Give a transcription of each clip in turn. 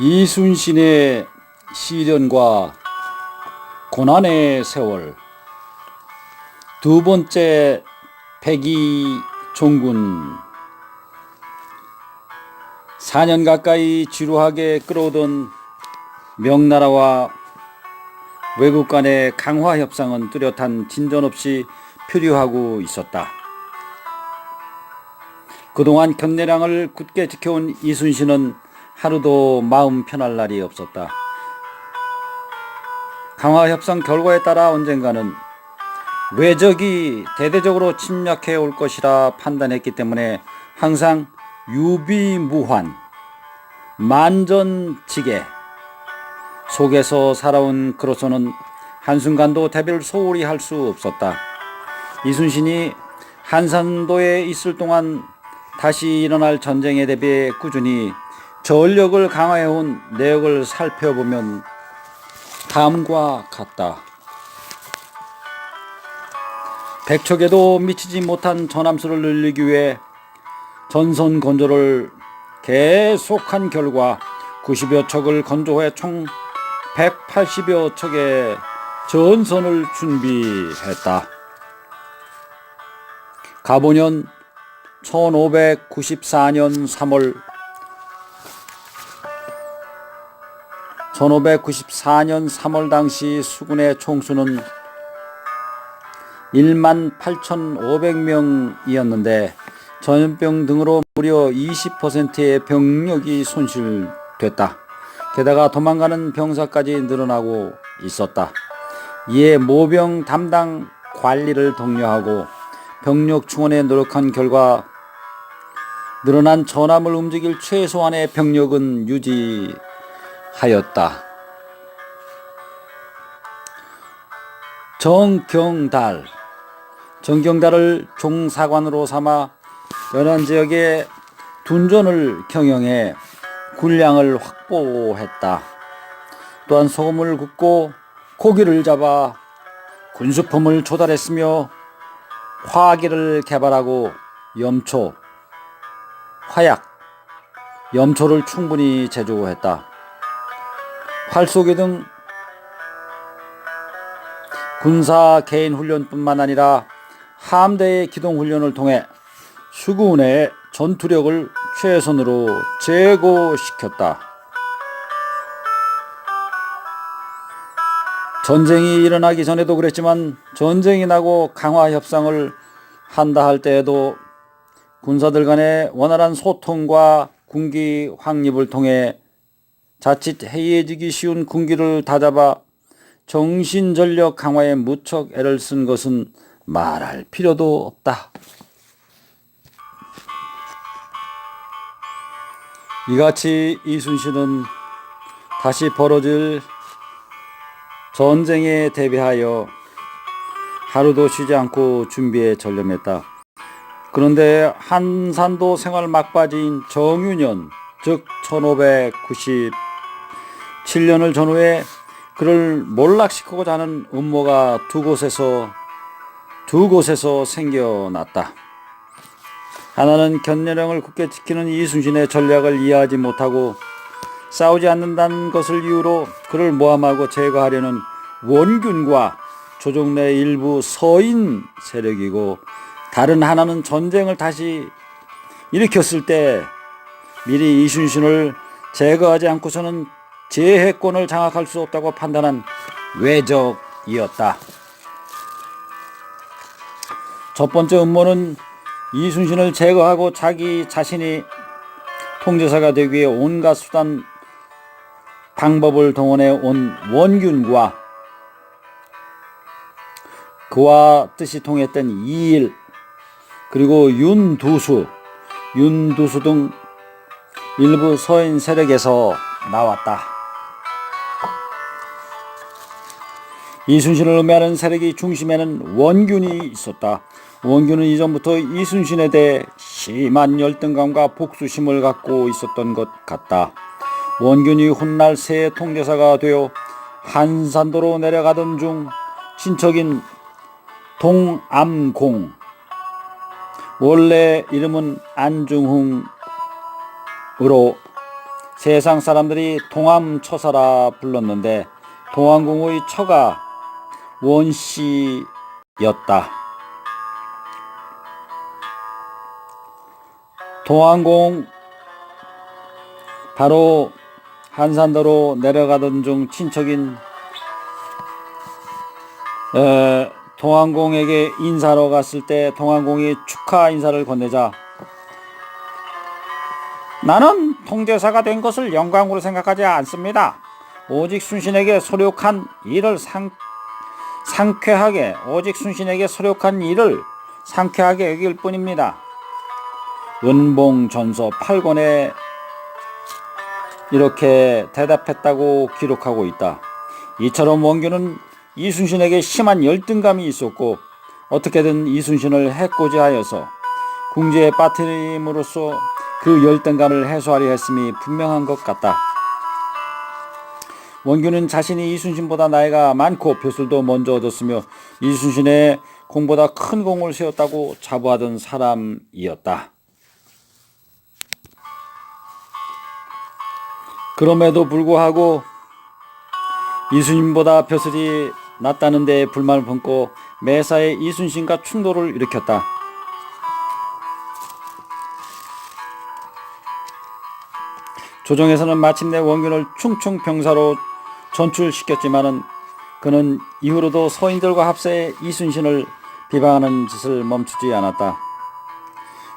이순신의 시련과 고난의 세월 두 번째 백이 종군 4년 가까이 지루하게 끌어오던 명나라와 외국 간의 강화 협상은 뚜렷한 진전 없이 표류하고 있었다. 그동안 견내량을 굳게 지켜온 이순신은 하루도 마음 편할 날이 없었다. 강화 협상 결과에 따라 언젠가는 외적이 대대적으로 침략해 올 것이라 판단했기 때문에 항상 유비무환, 만전지계 속에서 살아온 그로서는 한순간도 대별 소홀히 할 수 없었다. 이순신이 한산도에 있을 동안 다시 일어날 전쟁에 대비해 꾸준히 전력을 강화해온 내역을 살펴보면 다음과 같다. 백척에도 미치지 못한 전함수를 늘리기 위해 전선 건조를 계속한 결과 90여 척을 건조해 총 180여 척의 전선을 준비했다. 가보년 1594년 3월 1594년 3월 당시 수군의 총수는 1만 8,500명이었는데 전염병 등으로 무려 20%의 병력이 손실됐다. 게다가 도망가는 병사까지 늘어나고 있었다. 이에 모병 담당 관리를 독려하고 병력 충원에 노력한 결과 늘어난 전함을 움직일 최소한의 병력은 유지 하였다. 정경달 정경달을 종사관으로 삼아 연안 지역에 둔전을 경영해 군량을 확보했다. 또한 소금을 굽고 고기를 잡아 군수품을 조달했으며 화기를 개발하고 염초, 화약, 염초를 충분히 제조했다. 활쏘기 등 군사 개인 훈련뿐만 아니라 함대의 기동 훈련을 통해 수군의 전투력을 최선으로 제고시켰다. 전쟁이 일어나기 전에도 그랬지만 전쟁이 나고 강화 협상을 한다 할 때에도 군사들 간의 원활한 소통과 군기 확립을 통해 자칫 해이해지기 쉬운 군기를 다잡아 정신전력 강화에 무척 애를 쓴 것은 말할 필요도 없다. 이같이 이순신은 다시 벌어질 전쟁에 대비하여 하루도 쉬지 않고 준비에 전념했다. 그런데 한산도 생활 막바지인 정유년, 즉 1597년을 전후에 그를 몰락시키고자 하는 음모가 두 곳에서 두 곳에서 생겨났다. 하나는 견내령을 굳게 지키는 이순신의 전략을 이해하지 못하고 싸우지 않는다는 것을 이유로 그를 모함하고 제거하려는 원균과 조정 내 일부 서인 세력이고 다른 하나는 전쟁을 다시 일으켰을 때 미리 이순신을 제거하지 않고서는 제해권을 장악할 수 없다고 판단한 외적이었다. 첫 번째 음모는 이순신을 제거하고 자기 자신이 통제사가 되기 위해 온갖 수단 방법을 동원해 온 원균과 그와 뜻이 통했던 이일 그리고 윤두수, 윤두수 등 일부 서인 세력에서 나왔다. 이순신을 음해하는 세력이 중심에는 원균이 있었다. 원균은 이전부터 이순신에 대해 심한 열등감과 복수심을 갖고 있었던 것 같다. 원균이 훗날 새 통제사가 되어 한산도로 내려가던 중 친척인 동암공 원래 이름은 안중흥으로 세상 사람들이 동암처사라 불렀는데 동암공의 처가 원씨였다. 동암공 바로 한산도로 내려가던 중 친척인 에, 동안공에게 인사로 갔을 때 동안공이 축하 인사를 건네자 나는 통제사가 된 것을 영광으로 생각하지 않습니다. 오직 순신에게 소력한 일을 상, 상쾌하게 오직 순신에게 소력한 일을 상쾌하게 여길 뿐입니다. 은봉 전서 8권에 이렇게 대답했다고 기록하고 있다. 이처럼 원규는 이순신에게 심한 열등감이 있었고 어떻게든 이순신을 해코지하여서 궁지에 빠뜨림으로써 그 열등감을 해소하려 했음이 분명한 것 같다. 원규는 자신이 이순신보다 나이가 많고 벼슬도 먼저 얻었으며 이순신의 공보다 큰 공을 세웠다고 자부하던 사람이었다. 그럼에도 불구하고 이순신보다 벼슬이 낫다는 데 불만을 품고 매사에 이순신과 충돌을 일으켰다. 조정에서는 마침내 원균을 충충병사로 전출시켰지만은 그는 이후로도 서인들과 합세해 이순신을 비방하는 짓을 멈추지 않았다.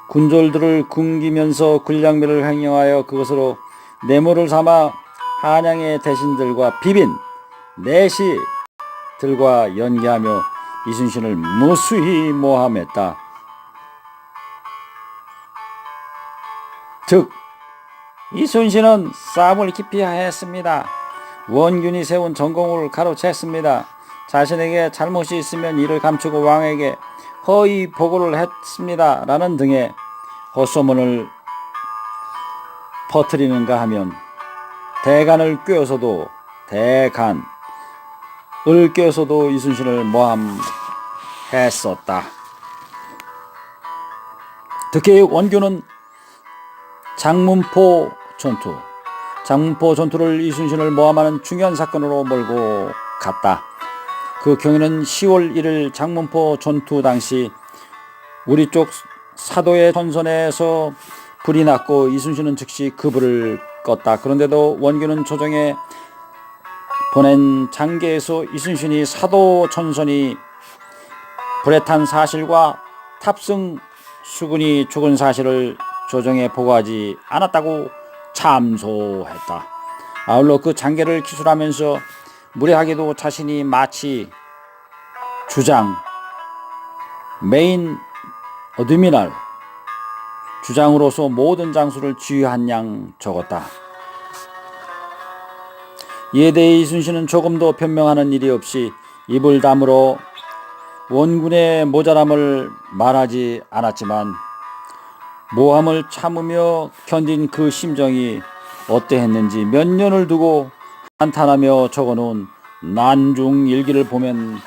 군졸들을 굶기면서 군량미를 횡령하여 그것으로 뇌물을 삼아 한양의 대신들과 비빈 내시들과 연기하며 이순신을 무수히 모함했다. 즉 이순신은 싸움을 깊이 하였습니다. 원균이 세운 전공을 가로챘습니다. 자신에게 잘못이 있으면 이를 감추고 왕에게 허위 보고를 했습니다. 라는 등의 헛소문을 퍼뜨리는가 하면 대간을 꿰어서도 대간을 꿰어서도 이순신을 모함했었다. 특히 원규는 장문포 전투, 장문포 전투를 이순신을 모함하는 중요한 사건으로 몰고 갔다. 그 경위는 10월 1일 장문포 전투 당시 우리 쪽 사도의 전선에서 불이 났고 이순신은 즉시 그 불을 껐다. 그런데도 원규는 조정에 보낸 장계에서 이순신이 사도 전선이 불에 탄 사실과 탑승 수군이 죽은 사실을 조정에 보고하지 않았다고 참소했다. 아울러 그 장계를 기술하면서 무례하게도 자신이 마치 주장, 메인 어드미날, 주장으로서 모든 장수를 지휘한 양 적었다. 이에 대해 이순신은 조금도 변명하는 일이 없이 입을 다물어 원군의 모자람을 말하지 않았지만 모함을 참으며 견딘 그 심정이 어떠했는지 몇 년을 두고 한탄하며 적어놓은 난중 일기를 보면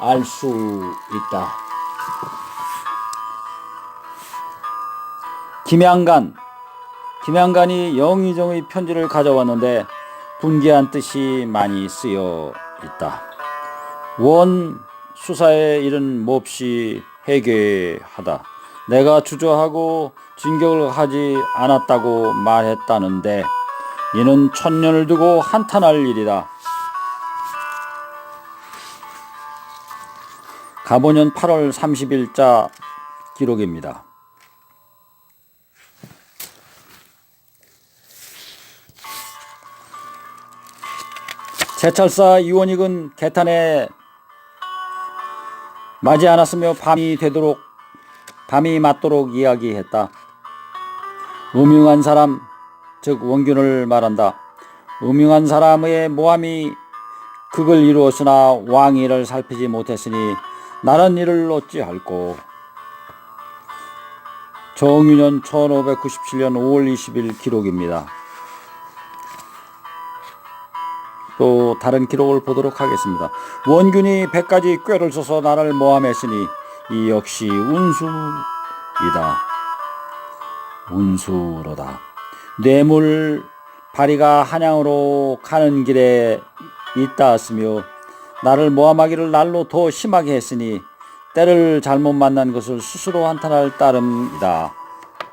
알 수 있다. 김양간 김양간이 영의정의 편지를 가져왔는데 분개한 뜻이 많이 쓰여 있다. 원 수사의 일은 몹시 해괴하다. 내가 주저하고 진격을 하지 않았다고 말했다는데 이는 천년을 두고 한탄할 일이다. 가보년 8월 30일자 기록입니다. 제철사 이원익은 개탄에 맞지 않았으며 밤이 되도록 밤이 맞도록 이야기했다. 음흉한 사람, 즉 원균을 말한다. 음흉한 사람의 모함이 극을 이루었으나 왕이 이를 살피지 못했으니 나는 이를 어찌할꼬. 정유년 1597년 5월 20일 기록입니다. 또 다른 기록을 보도록 하겠습니다. 원균이 백가지 꾀를 써서 나를 모함했으니 이 역시 운수이다. 운수로다. 뇌물 바리가 한양으로 가는 길에 있다 하으며 나를 모함하기를 날로 더 심하게 했으니 때를 잘못 만난 것을 스스로 한탄할 따름이다.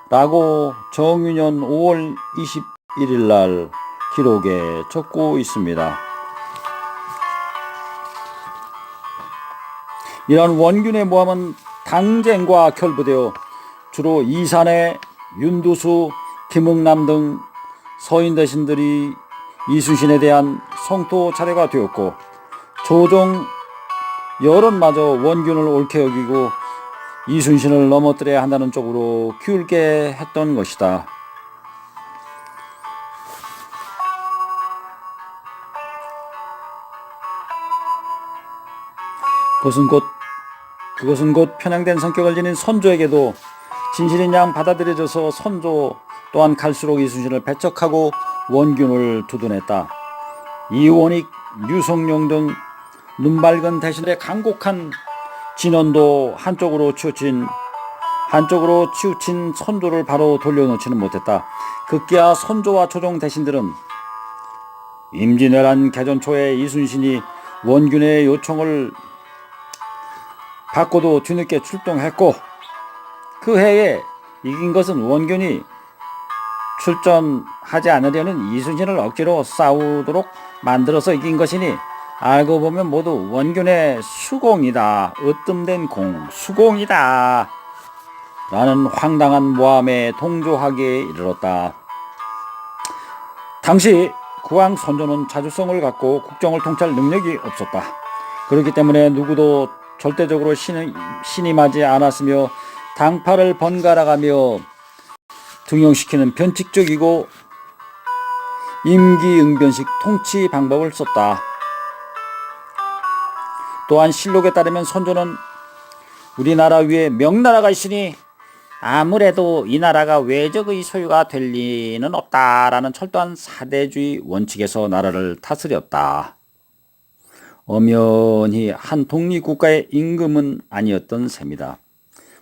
라고 정유년 5월 21일 날 기록에 적고 있습니다. 이런 원균의 모함은 당쟁과 결부되어 주로 이산의 윤두수, 김흥남 등 서인 대신들이 이순신에 대한 성토 차례가 되었고 조정 여론마저 원균을 옳게 여기고 이순신을 넘어뜨려야 한다는 쪽으로 기울게 했던 것이다. 그것은 곧 그것은 곧 편향된 성격을 지닌 선조에게도 진실인 양 받아들여져서 선조 또한 갈수록 이순신을 배척하고 원균을 두둔했다. 이원익, 류성룡 등 눈밝은 대신에 강곡한 진원도 한쪽으로 치우친 한쪽으로 치우친 선조를 바로 돌려놓지는 못했다. 급기야 선조와 초종 대신들은 임진왜란 개전 초에 이순신이 원균의 요청을 받고도 뒤늦게 출동했고 그 해에 이긴 것은 원균이 출전하지 않으려는 이순신을 억지로 싸우도록 만들어서 이긴 것이니 알고 보면 모두 원균의 수공이다. 으뜸된 공, 수공이다. 라는 황당한 모함에 동조하기에 이르렀다. 당시 구왕 선조는 자주성을 갖고 국정을 통치할 능력이 없었다. 그렇기 때문에 누구도 절대적으로 신, 신임하지 않았으며 당파를 번갈아가며 등용시키는 변칙적이고 임기응변식 통치 방법을 썼다. 또한 실록에 따르면 선조는 우리나라 위에 명나라가 있으니 아무래도 이 나라가 외적의 소유가 될 리는 없다라는 철도한 사대주의 원칙에서 나라를 다스렸다. 엄연히 한 독립국가의 임금은 아니었던 셈이다.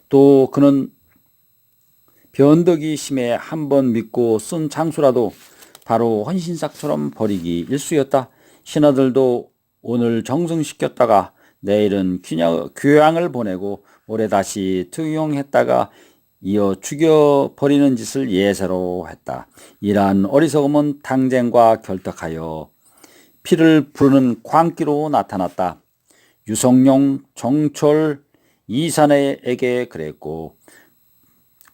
또 그는 변덕이 심해 한 번 믿고 쓴 장수라도 바로 헌신삭처럼 버리기 일쑤였다. 신하들도 오늘 정승시켰다가 내일은 귀냥, 교양을 보내고 모레 다시 투용했다가 이어 죽여버리는 짓을 예사로 했다. 이러한 어리석음은 당쟁과 결탁하여 피를 부르는 광기로 나타났다. 유성룡, 정철, 이산에게 그랬고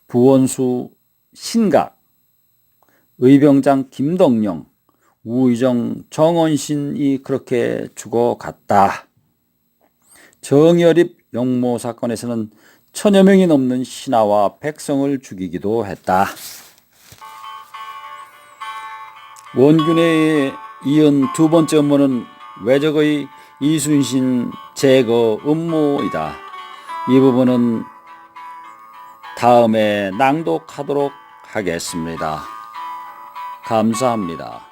부원수, 신각, 의병장 김덕령, 우의정, 정원신이 그렇게 죽어갔다. 정여립 영모 사건에서는 천여 명이 넘는 신하와 백성을 죽이기도 했다. 원균에 이은 두 번째 업무는 외적의 이순신 제거 음모이다. 이 부분은 다음에 낭독하도록 하겠습니다. 감사합니다.